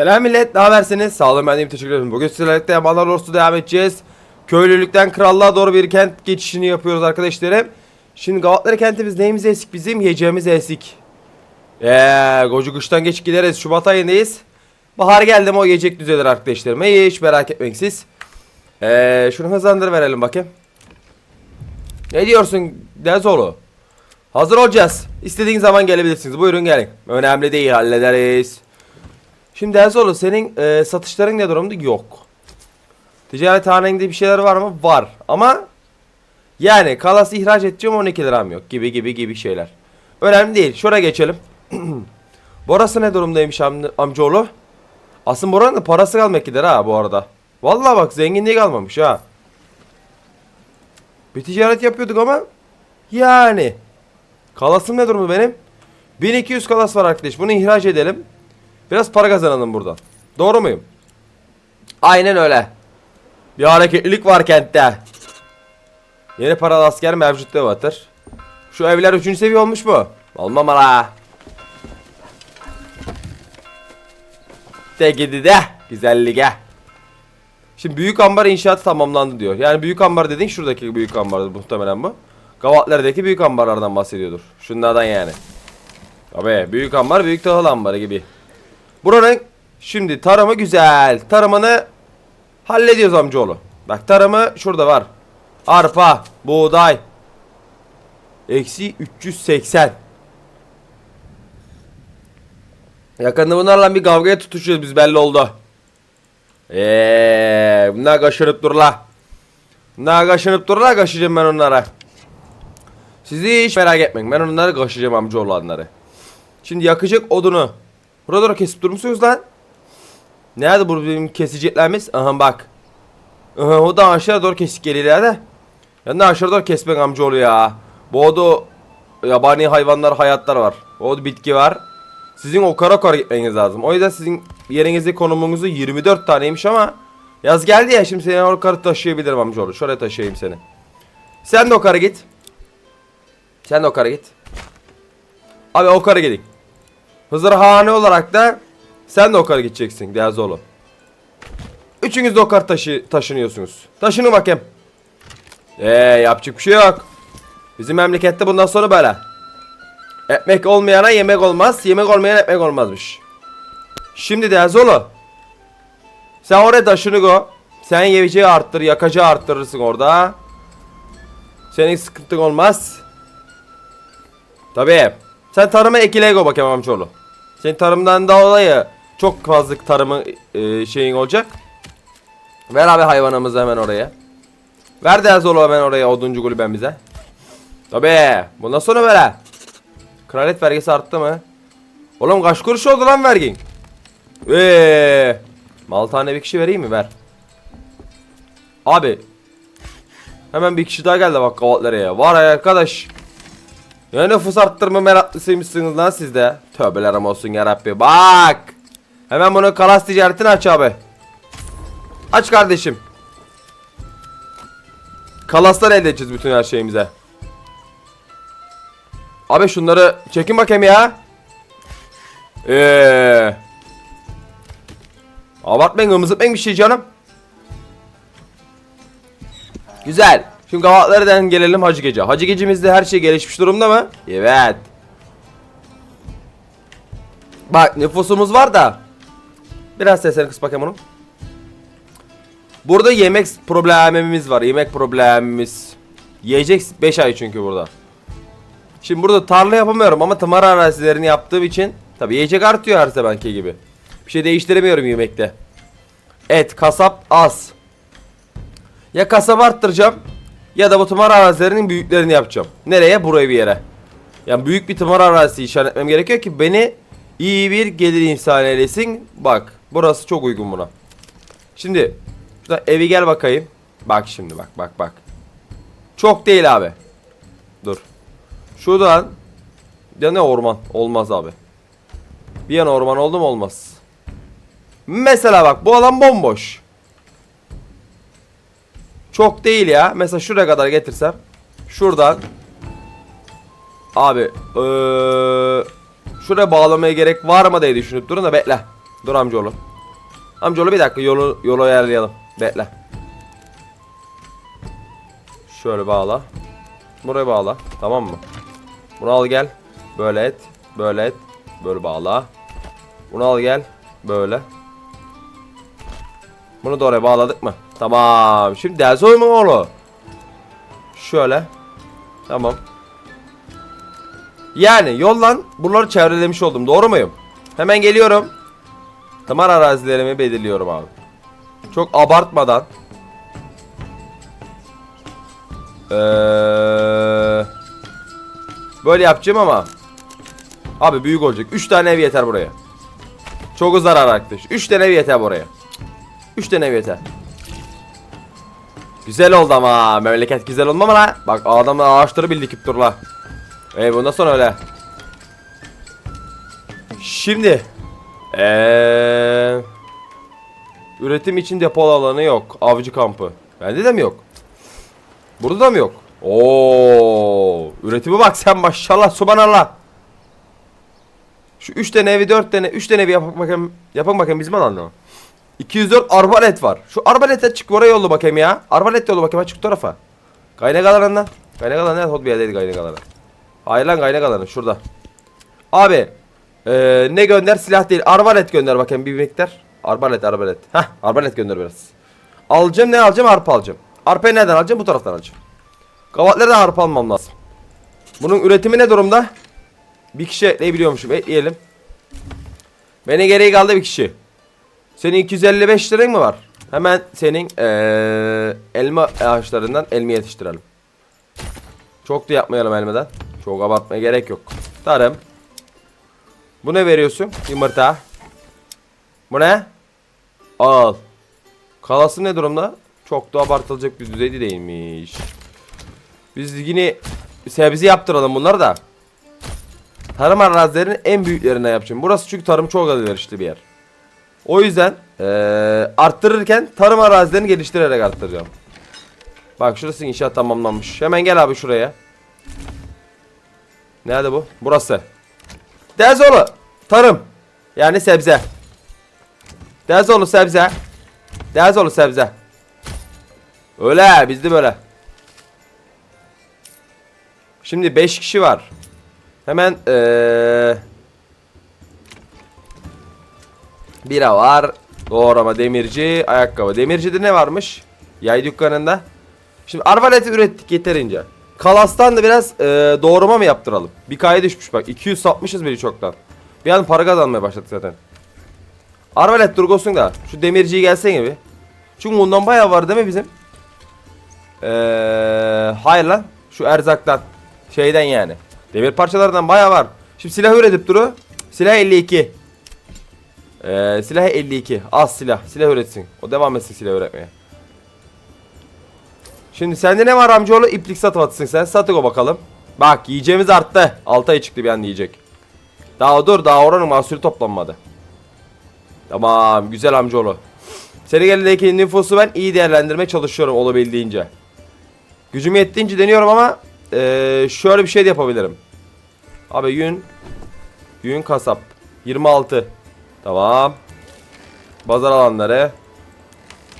Selam millet, ne habersiniz? Sağ ben de teşekkür ederim. Bugün sizlerle Yamanlar Orsu devam edeceğiz. Köylülükten krallığa doğru bir kent geçişini yapıyoruz arkadaşlarım. Şimdi Gavatları kentimiz neyimiz eksik bizim? Yiyeceğimiz eksik. Eee koca kıştan geç gideriz. Şubat ayındayız. Bahar geldi mi o yiyecek düzelir arkadaşlarım. Hiç merak etmeyin siz. Eee şunu hızlandır verelim bakayım. Ne diyorsun Dezoğlu? Hazır olacağız. İstediğin zaman gelebilirsiniz. Buyurun gelin. Önemli değil hallederiz. Şimdi Erzoğlu senin e, satışların ne durumda? Yok. Ticaret hanende bir şeyler var mı? Var. Ama yani kalas ihraç edeceğim 12 liram yok gibi gibi gibi şeyler. Önemli değil. Şuraya geçelim. Borası ne durumdaymış am amcaoğlu? Aslında buranın da parası kalmak gider ha bu arada. Vallahi bak zenginliği kalmamış ha. Bir ticaret yapıyorduk ama yani. Kalasım ne durumda benim? 1200 kalas var arkadaş. Bunu ihraç edelim. Biraz para kazanalım buradan. Doğru muyum? Aynen öyle. Bir hareketlilik var kentte. Yeni paralı asker mevcut devatır. Şu evler 3. seviye olmuş mu? Olmam la. De gidi de güzelliğe. Şimdi büyük ambar inşaatı tamamlandı diyor. Yani büyük ambar dediğin şuradaki büyük ambardır muhtemelen bu. Gavatlardaki büyük ambarlardan bahsediyordur. Şunlardan yani. Abi büyük ambar büyük tahıl ambarı gibi. Buranın şimdi tarımı güzel. Tarımını hallediyoruz amcaoğlu. Bak tarımı şurada var. Arpa, buğday. Eksi 380. Yakında bunlarla bir kavgaya tutuşuyoruz biz belli oldu. Eee bunlar kaşınıp dur la. Bunlar kaşınıp dur la kaşıyacağım ben onlara. Sizi hiç merak etmeyin ben onları kaşıyacağım amcaoğlu onları. Şimdi yakacak odunu. Burada doğru kesip durmuşsunuz lan. Nerede bu benim keseceklerimiz? Aha bak. Aha o da aşağı doğru kesik geliyor de. Ya ne aşağı doğru kesmek amcaoğlu ya. Bu oda yabani hayvanlar hayatlar var. O bitki var. Sizin o kara kara gitmeniz lazım. O yüzden sizin yerinizde konumunuzu 24 taneymiş ama yaz geldi ya şimdi seni o karı taşıyabilirim amcaoğlu. Şuraya taşıyayım seni. Sen de o kara git. Sen de o kara git. Abi o kara gidin. Hızır hane olarak da sen de o kara gideceksin Diyazoğlu. Üçünüz de o kar taşı taşınıyorsunuz. Taşının bakayım. Eee yapacak bir şey yok. Bizim memlekette bundan sonra böyle. Ekmek olmayana yemek olmaz. Yemek olmayana ekmek olmazmış. Şimdi Diyazoğlu. Sen oraya taşını go. Sen yiyeceği arttır, yakacağı arttırırsın orada. Senin sıkıntın olmaz. Tabii. Sen tarıma ekile go bakayım amcaoğlu. Senin tarımdan da dolayı çok fazla tarımı e, şeyin olacak. Ver abi hayvanımızı hemen oraya. Ver de Erzolu hemen oraya oduncu kulüben bize. Tabii. Bundan sonra böyle. Kraliyet vergisi arttı mı? Oğlum kaç kuruş oldu lan vergin? Eee. Mal tane bir kişi vereyim mi? Ver. Abi. Hemen bir kişi daha geldi bak kavatlara Var ya arkadaş. Ya nüfus arttırma meraklısıymışsınız lan siz de. Tövbelerim olsun yarabbi. Bak. Hemen bunu kalas ticaretini aç abi. Aç kardeşim. Kalaslar elde edeceğiz bütün her şeyimize. Abi şunları çekin bakayım ya. Eee. Abartmayın ımızıtmayın bir şey canım. Güzel. Şimdi kahvaltılardan gelelim Hacı Gece. Hacı Gecemizde her şey gelişmiş durumda mı? Evet. Bak nüfusumuz var da. Biraz sesini kıs bakayım onu. Burada yemek problemimiz var. Yemek problemimiz. Yiyecek 5 ay çünkü burada. Şimdi burada tarla yapamıyorum ama tımar arazilerini yaptığım için tabi yiyecek artıyor her zamanki gibi. Bir şey değiştiremiyorum yemekte. Et, kasap az. Ya kasap arttıracağım ya da bu tımar arazilerinin büyüklerini yapacağım. Nereye? Buraya bir yere. Yani büyük bir tımar arazisi işaretlemem gerekiyor ki beni iyi bir gelir insan eylesin. Bak burası çok uygun buna. Şimdi şurada evi gel bakayım. Bak şimdi bak bak bak. Çok değil abi. Dur. Şuradan ya ne orman? Olmaz abi. Bir yana orman oldu mu olmaz. Mesela bak bu alan bomboş. Çok değil ya. Mesela şuraya kadar getirsem. Şuradan. Abi. Ee, şuraya bağlamaya gerek var mı diye düşünüp durun da bekle. Dur amcaoğlu. Amcaoğlu bir dakika yolu yolu ayarlayalım. Bekle. Şöyle bağla. Buraya bağla. Tamam mı? Bunu al gel. Böyle et. Böyle et. Böyle bağla. Bunu al gel. Böyle. Bunu da oraya bağladık mı? Tamam. Şimdi ders oyma oğlu. Şöyle. Tamam. Yani yollan buraları çevrelemiş oldum. Doğru muyum? Hemen geliyorum. Tamar arazilerimi belirliyorum abi. Çok abartmadan. Ee, böyle yapacağım ama. Abi büyük olacak. 3 tane ev yeter buraya. Çok zarar arkadaş. 3 tane ev yeter buraya. 3 tane ev yeter. Güzel oldu ama memleket güzel olma mı la? Bak adamlar ağaçları bildi dikip dur la. Ey bundan sonra öyle. Şimdi eee üretim için depol alanı yok. Avcı kampı. Bende de mi yok? Burada da mı yok? Oo, üretime bak sen maşallah subhanallah. Şu 3 tane evi 4 tane 3 tane evi yapın bakayım. Yapın bakayım bizim alanda mı? 204 arbalet var. Şu arbalete çık oraya yolla bakayım ya. Arbalet yolla bakayım çık tarafa. Kaynak alanından. Kaynak alanı ne? Hot bir yerdeydi kaynak alanı. Hayır lan kaynak alanı şurada. Abi eee, ne gönder silah değil. Arbalet gönder bakayım bir miktar. Arbalet arbalet. Heh arbalet gönder biraz. Alacağım ne alacağım? Arpa alacağım. Arpayı nereden alacağım? Bu taraftan alacağım. Kavatları da arpa almam lazım. Bunun üretimi ne durumda? Bir kişi ekleyebiliyormuşum. Ekleyelim. Beni geriye kaldı bir kişi. Senin 255 liran mı var? Hemen senin eee, elma ağaçlarından elma yetiştirelim. Çok da yapmayalım elmeden. Çok abartmaya gerek yok. Tarım. Bu ne veriyorsun? Yumurta. Bu ne? Al. Kalası ne durumda? Çok da abartılacak bir düzeyde değilmiş. Biz yine sebze yaptıralım bunları da. Tarım arazilerinin en büyüklerine yapacağım. Burası çünkü tarım çok elverişli bir yer. O yüzden eee, arttırırken tarım arazilerini geliştirerek arttıracağım. Bak şurası inşaat tamamlanmış. Hemen gel abi şuraya. Nerede bu? Burası. Dezoğlu. Tarım. Yani sebze. Dezoğlu sebze. Dezoğlu sebze. Öyle bizde böyle. Şimdi 5 kişi var. Hemen eee Bira var. Doğrama demirci, ayakkabı. Demircide ne varmış? Yay dükkanında. Şimdi arbaleti ürettik yeterince. Kalastan da biraz e, doğrama mı yaptıralım? Bir kaya düşmüş bak. 200 satmışız biri çoktan. Bir an para kazanmaya başladık zaten. Arbalet durgosun da. Şu demirciyi gelsene bir. Çünkü bundan bayağı var değil mi bizim? Eee hayır lan. Şu erzaktan. Şeyden yani. Demir parçalardan bayağı var. Şimdi silah üretip duru. Silah 52. Ee, silah 52. Az silah. Silah üretsin. O devam etsin silah üretmeye. Şimdi sende ne var amcaoğlu? İplik satıp atsın sen. Satık o bakalım. Bak yiyeceğimiz arttı. 6 ay çıktı bir anda yiyecek. Daha dur daha oranın mahsulü toplanmadı. Tamam güzel amcaoğlu. Senegal'deki nüfusu ben iyi değerlendirmeye çalışıyorum olabildiğince. Gücüm yettiğince deniyorum ama eee, şöyle bir şey de yapabilirim. Abi yün yün kasap 26 Tamam. Pazar alanları.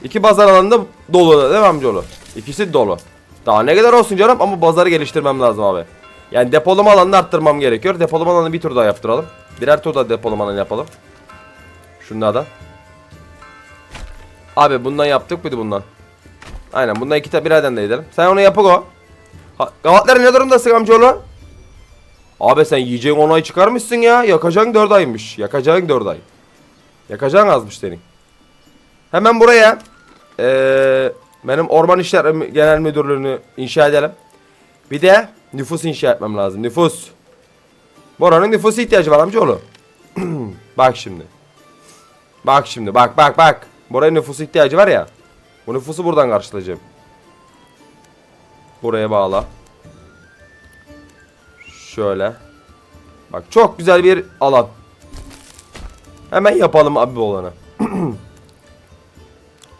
İki pazar alanında dolu değil mi amcaoğlu? İkisi dolu. Daha ne kadar olsun canım ama pazarı geliştirmem lazım abi. Yani depolama alanını arttırmam gerekiyor. Depolama alanını bir tur daha yaptıralım. Birer tur daha depolama alanı yapalım. Şunlardan. Abi bundan yaptık mıydı bundan? Aynen bundan iki tane birerden de edelim. Sen onu yapık o. Gavatları ne durumdasın amcaoğlu? Abi sen yiyeceğin 10 ay çıkarmışsın ya. Yakacağın 4 aymış. Yakacağın 4 ay. Yakacağın azmış senin. Hemen buraya eee, benim orman işleri genel müdürlüğünü inşa edelim. Bir de nüfus inşa etmem lazım. Nüfus. Buranın nüfus ihtiyacı var amcaoğlu. bak şimdi. Bak şimdi bak bak bak. Buraya nüfus ihtiyacı var ya. Bu nüfusu buradan karşılayacağım. Buraya bağla. Şöyle. Bak çok güzel bir alan. Hemen yapalım abi bu olanı.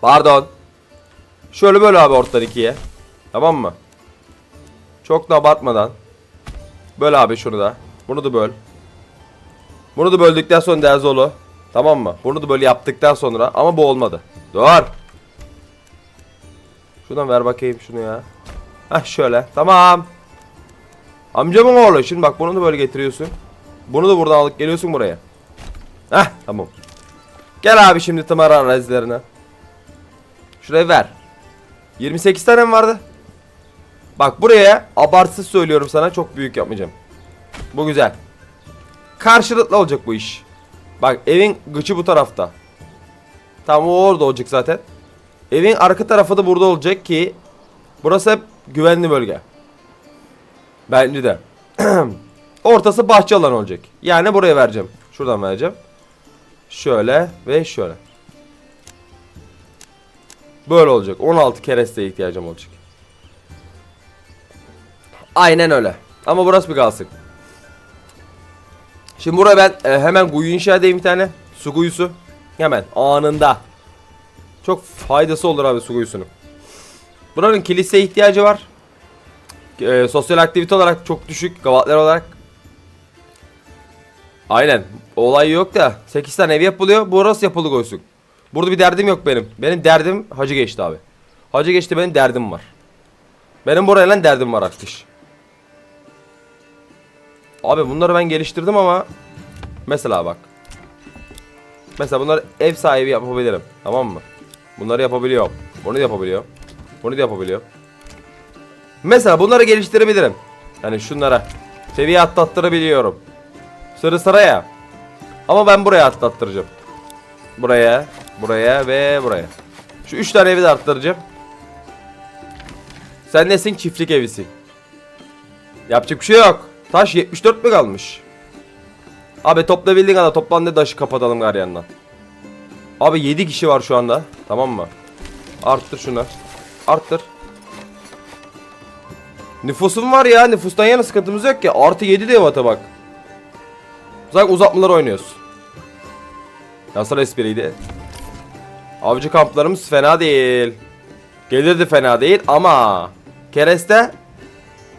Pardon. Şöyle böyle abi ortadan ikiye. Tamam mı? Çok da abartmadan. Böl abi şunu da. Bunu da böl. Bunu da böldükten sonra Derzolu. Tamam mı? Bunu da böyle yaptıktan sonra ama bu olmadı. Dur. Şuradan ver bakayım şunu ya. Hah şöyle. Tamam. Amcamın oğlu. Şimdi bak bunu da böyle getiriyorsun. Bunu da buradan alıp geliyorsun buraya. Hah tamam. Gel abi şimdi tımar arazilerine. Şuraya ver. 28 tane mi vardı? Bak buraya abartsız söylüyorum sana çok büyük yapmayacağım. Bu güzel. Karşılıklı olacak bu iş. Bak evin gıçı bu tarafta. Tam o orada olacak zaten. Evin arka tarafı da burada olacak ki burası hep güvenli bölge. Bence de. Ortası bahçe alanı olacak. Yani buraya vereceğim. Şuradan vereceğim. Şöyle ve şöyle. Böyle olacak. 16 keresteye ihtiyacım olacak. Aynen öyle. Ama burası bir kalsın. Şimdi buraya ben e, hemen kuyu inşa edeyim bir tane. Su kuyusu. Hemen anında. Çok faydası olur abi su kuyusunun. Buranın kiliseye ihtiyacı var. E, sosyal aktivite olarak çok düşük. Gavatlar olarak. Aynen. Olay yok da 8 tane ev yapılıyor. Burası yapılı koysun. Burada bir derdim yok benim. Benim derdim hacı geçti abi. Hacı geçti benim derdim var. Benim burayla derdim var arkadaş. Abi bunları ben geliştirdim ama mesela bak. Mesela bunları ev sahibi yapabilirim. Tamam mı? Bunları yapabiliyorum. Bunu da yapabiliyorum. Bunu da yapabiliyorum. Mesela bunları geliştirebilirim. Yani şunlara seviye atlattırabiliyorum. Sırı sıraya. Ama ben buraya atlattıracağım. Buraya, buraya ve buraya. Şu üç tane evi de arttıracağım. Sen nesin? Çiftlik evisin. Yapacak bir şey yok. Taş 74 mi kalmış? Abi toplayabildiğin kadar toplandı taşı kapatalım gar yandan. Abi 7 kişi var şu anda. Tamam mı? Arttır şunu. Arttır. Nüfusum var ya. Nüfustan yana sıkıntımız yok ki. Artı 7 de vata bak. Zaten uzatmalar oynuyoruz. Nasıl espriydi? Avcı kamplarımız fena değil. Gelir de fena değil ama kereste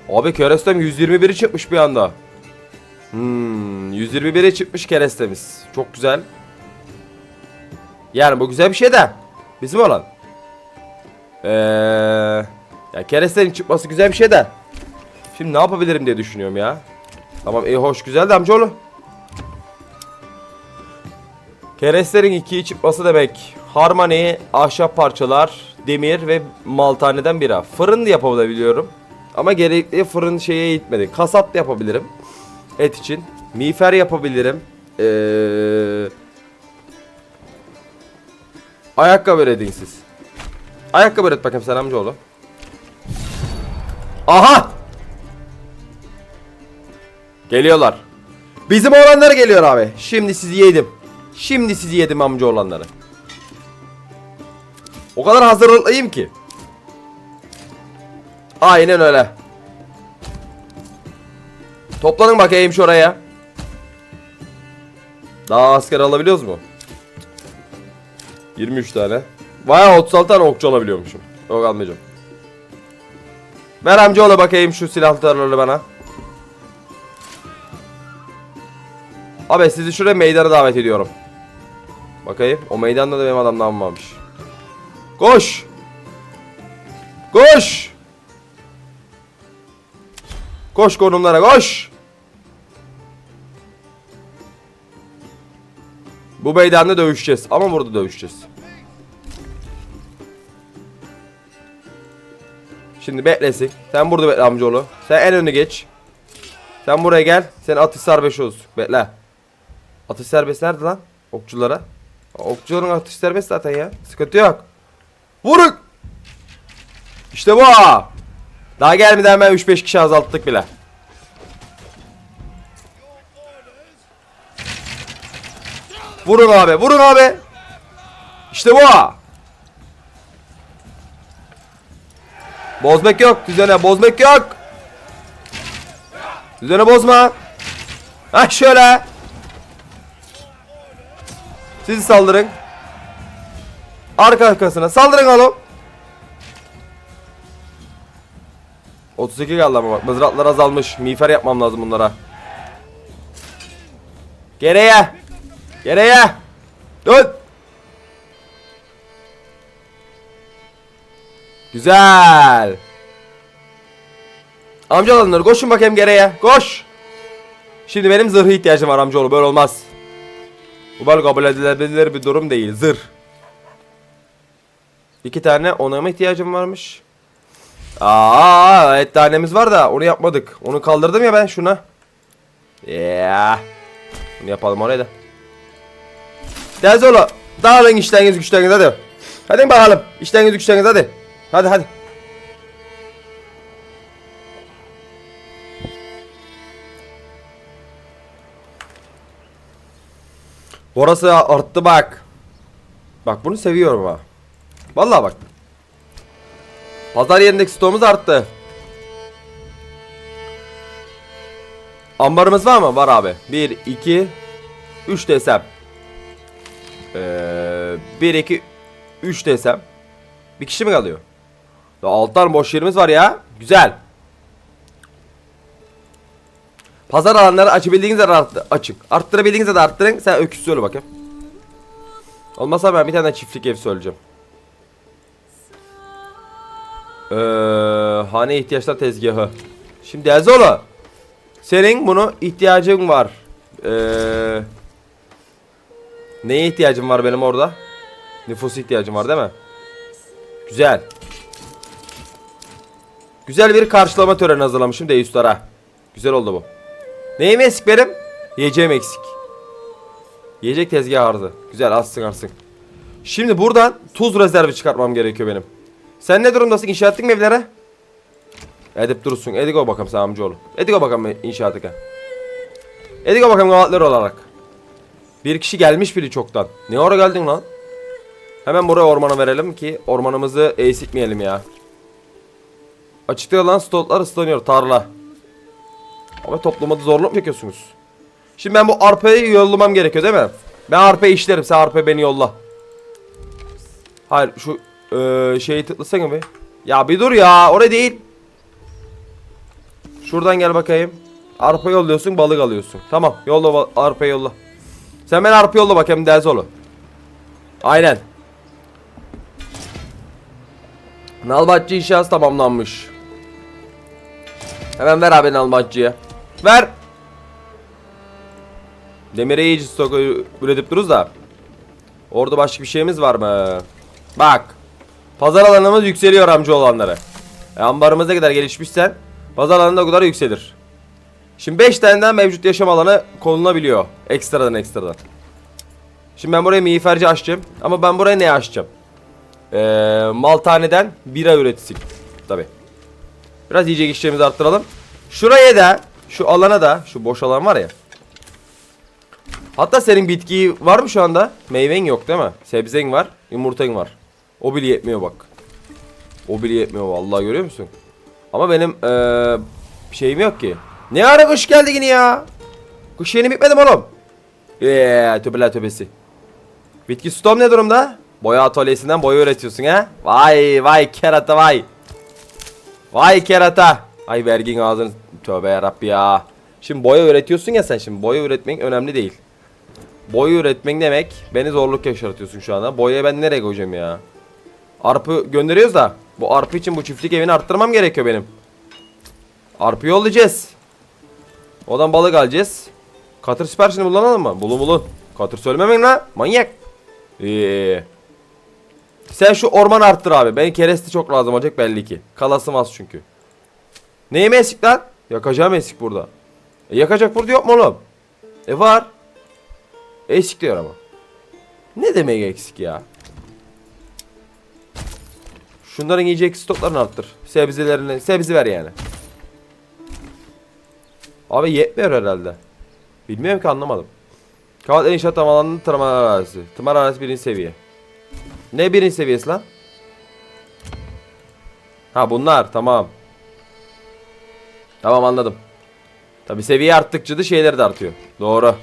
Abi kerestem 121'i çıkmış bir anda. Hmm, 121'e çıkmış kerestemiz. Çok güzel. Yani bu güzel bir şey de. Bizim olan. Eee ya kerestenin çıkması güzel bir şey de. Şimdi ne yapabilirim diye düşünüyorum ya. Tamam iyi hoş güzel de amcaoğlu. Kerestlerin ikiyi çıkması demek. Harmony, ahşap parçalar, demir ve maltaneden bira. Fırın da yapabiliyorum. Ama gerekli fırın şeye gitmedi. Kasap da yapabilirim. Et için. Miğfer yapabilirim. Ee, ayakkabı üretin siz. Ayakkabı üret bakayım sen amcaoğlu. Aha! Geliyorlar. Bizim oğlanlar geliyor abi. Şimdi sizi yedim. Şimdi sizi yedim amca oğlanları. O kadar hazırlıklıyım ki. Aynen öyle. Toplanın bakayım şuraya. Daha asker alabiliyoruz mu? 23 tane. Vay 36 tane okçu alabiliyormuşum. Yok almayacağım. Ver amcaoğlu bakayım şu silahlarını bana. Abi sizi şuraya meydana davet ediyorum. Bakayım. O meydanda da benim adamdan varmış. Koş. Koş. Koş konumlara koş. Bu meydanda dövüşeceğiz. Ama burada dövüşeceğiz. Şimdi beklesin. Sen burada bekle amcaoğlu. Sen en önüne geç. Sen buraya gel. Sen atış serbest olsun. Bekle. Atış serbest nerede lan? Okçulara. Okçuların atış serbest zaten ya. Sıkıntı yok. Vurun. İşte bu. Daha gelmeden hemen 3-5 kişi azalttık bile. Vurun abi, vurun abi. İşte bu. Bozmak yok, düzene bozmak yok. Düzene bozma. Ha şöyle. Siz saldırın. Arka arkasına saldırın oğlum. 32 kaldı ama bak mızraklar azalmış. Miğfer yapmam lazım bunlara. Geriye. Geriye. Dön. Güzel. Amcaoğulları koşun bakayım geriye. Koş. Şimdi benim zırhı ihtiyacım var amcaoğlu. Böyle olmaz. Bu böyle kabul edilebilir bir durum değil. Zırh. İki tane onama ihtiyacım varmış. Aa, et tanemiz var da onu yapmadık. Onu kaldırdım ya ben şuna. Yeah. Bunu yapalım oraya da. Dezolo. Dağılın işleriniz güçleriniz hadi. Hadi bakalım. İşleriniz güçleriniz hadi. Hadi hadi. Orası arttı bak. Bak bunu seviyorum ha. Vallahi bak. Pazar yerindeki stoğumuz arttı. Ambarımız var mı? Var abi. 1, 2, 3 desem. Ee, 1, 2, 3 desem. Bir kişi mi kalıyor? Ya 6 tane boş yerimiz var ya. Güzel. Pazar alanları açabildiğiniz kadar arttı, açın. Arttırabildiğiniz kadar arttırın. Sen öküz söyle bakayım. Olmazsa ben bir tane çiftlik ev söyleyeceğim. Ee, hane ihtiyaçlar tezgahı. Şimdi Ezola. Senin bunu ihtiyacın var. Ee, neye ihtiyacım var benim orada? Nüfus ihtiyacım var değil mi? Güzel. Güzel bir karşılama töreni hazırlamışım Deus'lara. Güzel oldu bu. Neyim eksik benim? Yiyeceğim eksik. Yiyecek tezgahı vardı. Güzel alsın alsın. Şimdi buradan tuz rezervi çıkartmam gerekiyor benim. Sen ne durumdasın? İnşaat ettin mi evlere? Edip durursun. Edigo bakalım sen amcaoğlu. Edigo bakalım inşaatı. Edigo bakalım gavatları olarak. Bir kişi gelmiş biri çoktan. Ne ara geldin lan? Hemen buraya ormana verelim ki ormanımızı eksiltmeyelim ya. Açıkta lan stotlar ıslanıyor tarla. Ama toplamada zorluk mu çekiyorsunuz? Şimdi ben bu arpayı yollamam gerekiyor değil mi? Ben arpayı işlerim sen arpayı beni yolla. Hayır şu eee, şeyi tıklasana bir. Ya bir dur ya oraya değil. Şuradan gel bakayım. Arpa yolluyorsun balık alıyorsun. Tamam yolla arpayı yolla. Sen ben arpa yolla bakayım Delzolu. Aynen. Nalbatçı inşası tamamlanmış. Hemen ver abi Nalbatçı'ya. Ver. Demire iyice stok üretip dururuz da. Orada başka bir şeyimiz var mı? Bak. Pazar alanımız yükseliyor amca olanları. E, ambarımız kadar gelişmişsen pazar alanında o kadar yükselir. Şimdi 5 tane mevcut yaşam alanı konulabiliyor. Ekstradan ekstradan. Şimdi ben buraya miğferci açacağım. Ama ben buraya ne açacağım? Ee, maltaneden bira üretsin. Tabi. Biraz yiyecek işlerimizi arttıralım. Şuraya da şu alana da şu boş alan var ya. Hatta senin bitki var mı şu anda? Meyven yok değil mi? Sebzen var, yumurtan var. O bile yetmiyor bak. O bile yetmiyor vallahi görüyor musun? Ama benim eee şeyim yok ki. Ne ara kuş geldi yine ya? Kuş yeni bitmedi mi oğlum? Eee töbeler töbesi. Bitki stom ne durumda? Boya atölyesinden boya üretiyorsun ha? Vay vay kerata vay. Vay kerata. Ay vergin ağzını. Tövbe yarabbi ya. Şimdi boya üretiyorsun ya sen şimdi. Boya üretmek önemli değil. Boya üretmek demek beni zorluk yaşatıyorsun şu anda. Boyayı ben nereye koyacağım ya? Arpı gönderiyoruz da. Bu arpı için bu çiftlik evini arttırmam gerekiyor benim. Arpı yollayacağız. Odan balık alacağız. Katır siparişini kullanalım mı? Bulun bulun. Katır söylememen lan. Manyak. Ee. Sen şu orman arttır abi. Ben kereste çok lazım olacak belli ki. Kalasım az çünkü. Neyime esik lan? Yakacağım esik burada. E, yakacak burada yok mu oğlum? E var. Eksik diyor ama. Ne demek eksik ya? Şunların yiyecek stoklarını arttır. Sebzelerini, sebze ver yani. Abi yetmiyor herhalde. Bilmiyorum ki anlamadım. Kavatlar inşaat tamamlandı tırman arazisi. Tırman arazisi birinci seviye. Ne birinci seviyesi lan? Ha bunlar tamam. Tamam anladım. Tabi seviye arttıkça da şeyler de artıyor. Doğru.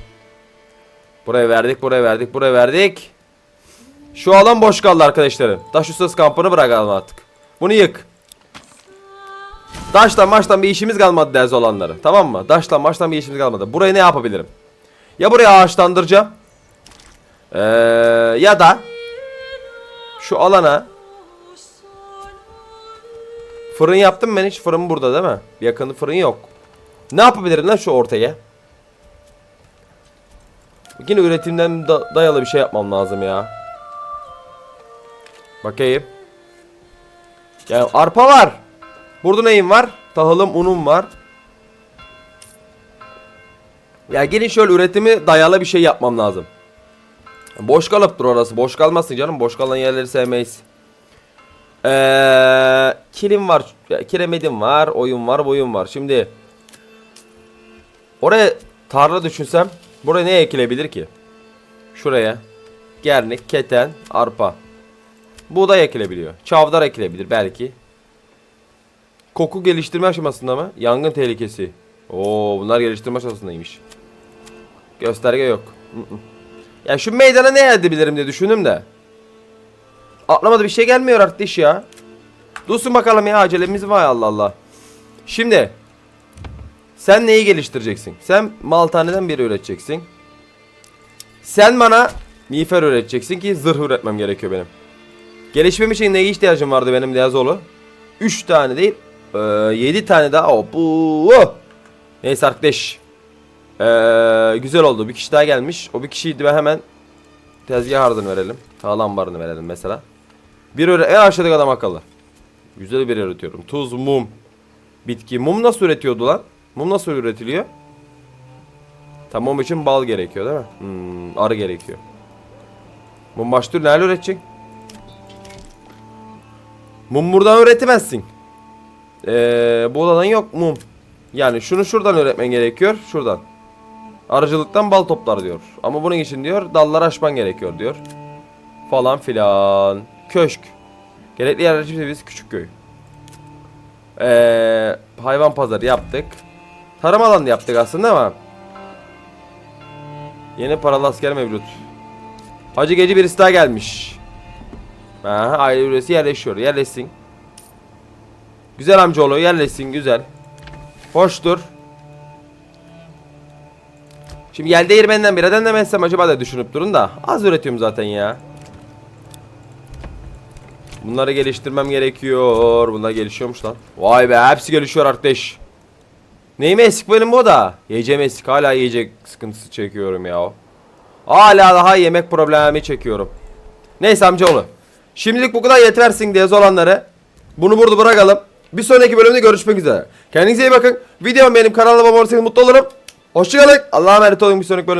Buraya verdik, buraya verdik, buraya verdik. Şu alan boş kaldı arkadaşlarım. Taş ustası kampını bırakalım artık. Bunu yık. Taştan maçtan bir işimiz kalmadı derz olanları. Tamam mı? Taştan maçtan bir işimiz kalmadı. Burayı ne yapabilirim? Ya buraya ağaçlandıracağım. Ee, ya da şu alana fırın yaptım ben hiç fırın burada değil mi? Yakında fırın yok. Ne yapabilirim lan şu ortaya? Yine üretimden da- dayalı bir şey yapmam lazım ya. Bakayım. Yani arpa var. Burada neyim var? Tahılım, unum var. Ya gelin şöyle üretimi dayalı bir şey yapmam lazım. Boş kalıp dur orası. Boş kalmasın canım. Boş kalan yerleri sevmeyiz. Ee, kilim var. Kiremedim var. Oyun var. Boyun var. Şimdi oraya tarla düşünsem buraya ne ekilebilir ki? Şuraya gernik, keten, arpa. Buğday ekilebiliyor. Çavdar ekilebilir belki. Koku geliştirme aşamasında mı? Yangın tehlikesi. Oo bunlar geliştirme aşamasındaymış. Gösterge yok. Hı hı. Ya şu meydana ne edebilirim diye düşündüm de. Aklıma da bir şey gelmiyor artık iş ya. Dursun bakalım ya acelemiz var Allah Allah. Şimdi sen neyi geliştireceksin? Sen maltaneden biri üreteceksin. Sen bana miğfer üreteceksin ki zırh üretmem gerekiyor benim. Gelişmem için neye ihtiyacım vardı benim Diyazoğlu? 3 tane değil, 7 tane daha. Hop, oo. Neyse arkadaş. Ee, güzel oldu. Bir kişi daha gelmiş. O bir kişiydi ben hemen tezgah ardını verelim. Sağlam barını verelim mesela. Bir öre en aşağıdaki adam akıllı. Güzel bir üretiyorum. Tuz, mum, bitki. Mum nasıl üretiyordu lan? Mum nasıl üretiliyor? Tamam için bal gerekiyor değil mi? Hmm, arı gerekiyor. Mum başlıyor. Neyle üreteceksin? Mum buradan üretemezsin. Ee, bu odadan yok mum. Yani şunu şuradan öğretmen gerekiyor. Şuradan. Arıcılıktan bal toplar diyor. Ama bunun için diyor dalları aşman gerekiyor diyor. Falan filan. Köşk. Gerekli yerleşim seviyesi küçük köy. Ee, hayvan pazarı yaptık. Tarım alanı yaptık aslında ama. Yeni paralı asker mevcut. Hacı gece birisi daha gelmiş. Aha, aile üyesi yerleşiyor. Yerleşsin. Güzel amcaoğlu yerleşsin güzel. Hoştur. Şimdi yel değirmeninden bir neden demezsem acaba da düşünüp durun da az üretiyorum zaten ya. Bunları geliştirmem gerekiyor. Bunlar gelişiyormuş lan. Vay be hepsi gelişiyor arkadaş. Neyime eksik benim bu da? Yiyeceğim eksik. Hala yiyecek sıkıntısı çekiyorum ya. Hala daha yemek problemi çekiyorum. Neyse amcaoğlu. Şimdilik bu kadar yetersin diye olanları. Bunu burada bırakalım. Bir sonraki bölümde görüşmek üzere. Kendinize iyi bakın. Videom benim kanalıma abone olursanız mutlu olurum. Hoşçakalın. Allah'a emanet olun bir sonraki bölümde.